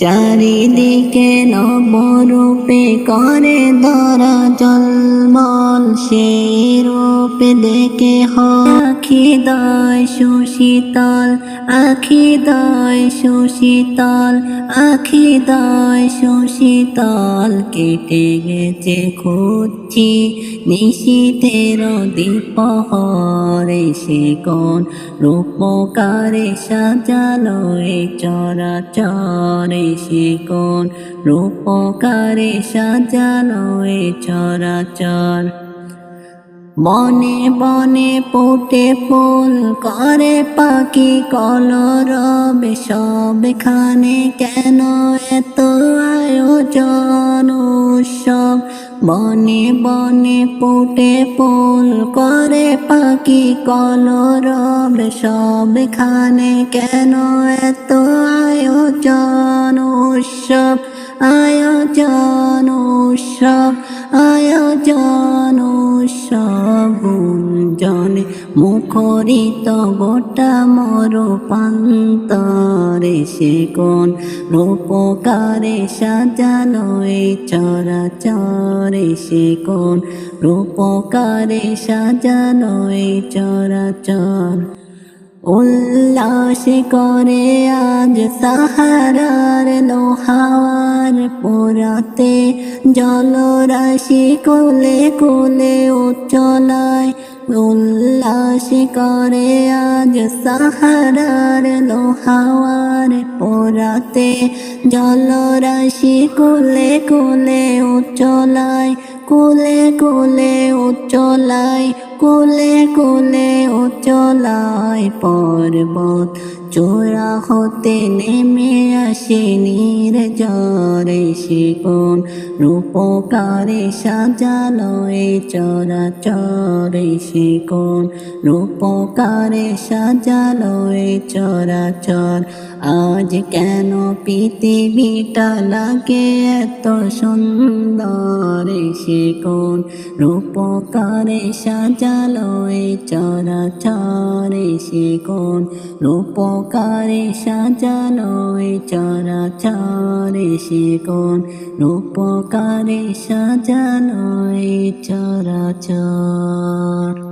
চারিদিকে নবরূপে করে ধরা জলমল সেই রূপে দেখে আখি দয় সুশীতল, আখি দয় সুশীতল, আখি দয় সুশীতল। কেটে গেছে খুঁজছি নিশীতের দীপহরে। সে কোন রূপকারে সাজালো এ চরাচরে সে কোন রূপকারে সাজালো এ চরাচর। বনে বনে ফুটে ফুল করে, পাখি কলরব সবখানে কেন এত আয়োজন উৎসব? বনে বনে ফুটে ফুল করে পাখি কলরব সবখানে কেন এত আয়োজন উৎসব আয়োজন উৎসব? আয়োজন উৎসব জনে মুখরিত গোটা মর পান্তরে সে কোন রূপকারে সাজানো এই চরাচরে সে কোন রূপকারে সাজানো এই চরাচর উল্লাস করে আজ সাহারার লোহাওয়ার পোড়াতে জলরাশি কোলে কোলে উচ্চলায় উল্লাস করে আজ সাহারার লোহাওয়ার পোড়াতে। জলরাশি কোলে কোলে উচ্চলায় কোলে কোলে উচ্চলায় কোলে কোলে উচ্চলায় পর্বত। চোরা হতে নেমে আসে নীর জরে শিকোন রূপকারে সাজালো এ চরা চরে শিকোন রূপকারে সাজালো এ চরা চর আজ কেন পৃথিবীটা লাগে এত সুন্দর সে কোন রূপকারে সাজালো এ চরা চরে সে কোন রূপকারে সাজালো এ চরা চরে সে কোন রূপকারে সাজালো এ চরা চর